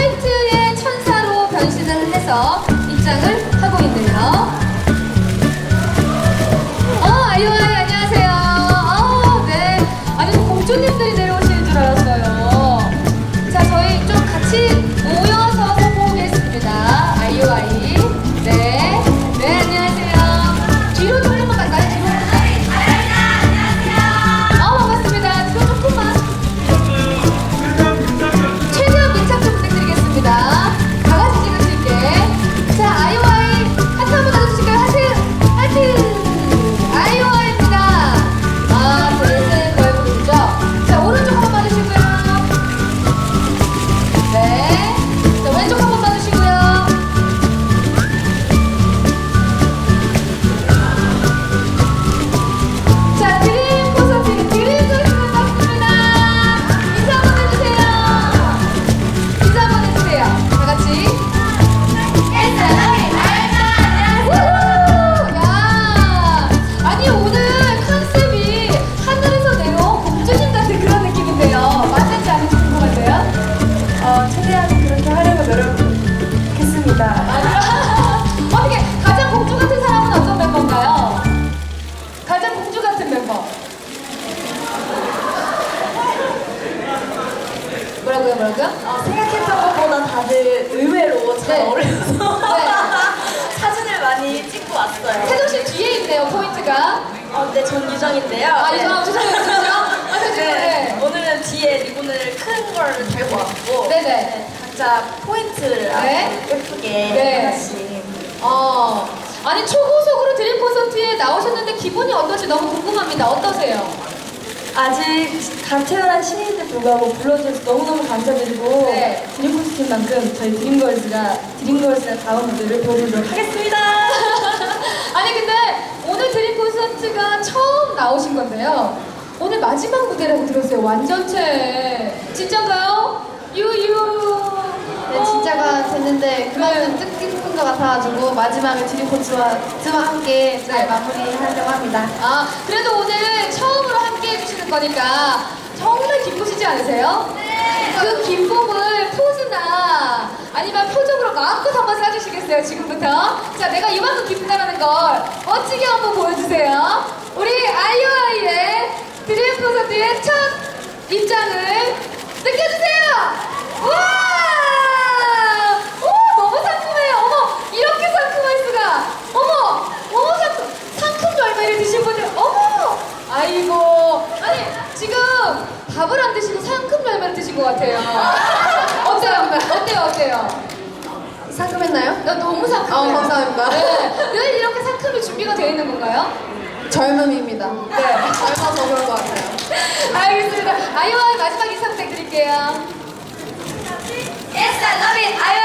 화이트의 천사로 변신을 해서 뭐라고요, 뭐라고요? 어, 생각했던 것보다 다들 의외로 잘 네. 어울려서 네. 사진을 많이 찍고 왔어요. 세정 씨 뒤에 있네요, 포인트가. 어, 네, 전 유정인데요. 아, 네. 이거 죄송해요, 죄송해요. 아, 네. 죄송해요. 오늘은 뒤에 리본을 큰걸 달고 왔고 네네. 각자 포인트를 아주 네. 예쁘게 네. 하나씩 어, 아니 초고속으로 드림 콘서트에 나오셨는데 기분이 어떨지 너무 궁금합니다. 어떠세요? 아직 갓 태어난 신인인데 불구하고 불러주셔서 너무너무 감사드리고 네. 드림 콘서트만큼 저희 드림걸즈가 드림걸즈의 다음 무대를 보여드리도록 하겠습니다. 아니 근데 오늘 드림 콘서트가 처음 나오신 건데요. 오늘 마지막 무대라고 들었어요. 완전체. 진짜인가요? 유유. 네, 진짜가 됐는데 그만큼 뜻깊은 것 같아가지고 마지막에 즈와 함께 잘 네. 마무리하려고 합니다. 아 그래도 오늘 처음으로 함께 해주시는 거니까 정말 기쁘시지 않으세요? 네. 그 기쁨을 포즈나 아니면 표정으로 마음껏 한번 쏴주시겠어요 지금부터? 자 내가 이만큼 기쁘다라는 걸 멋지게 한번 보여주세요. 우리 아이오아이의 드림 콘서트의 첫 입장을 느껴주세요. 와! 오 너무 상큼해요. 어머 이렇게 상큼할 수가. 어머 어머 상큼 상큼 열매를 드신 분들 어머 아이고 아니 지금 밥을 안 드시고 상큼 열매를 드신 것 같아요. 어때요? 어때요? 어때요? 상큼했나요? 나 너무 상큼해요. 어, 감사합니다. 네. 늘 이렇게 상큼이 준비가 되어 있는 건가요? 젊음입니다. 네. 젊어서 그런 것 같아요. 알겠습니다. 아이와의 마지막 인사 부탁드릴게요. Yes, I love it.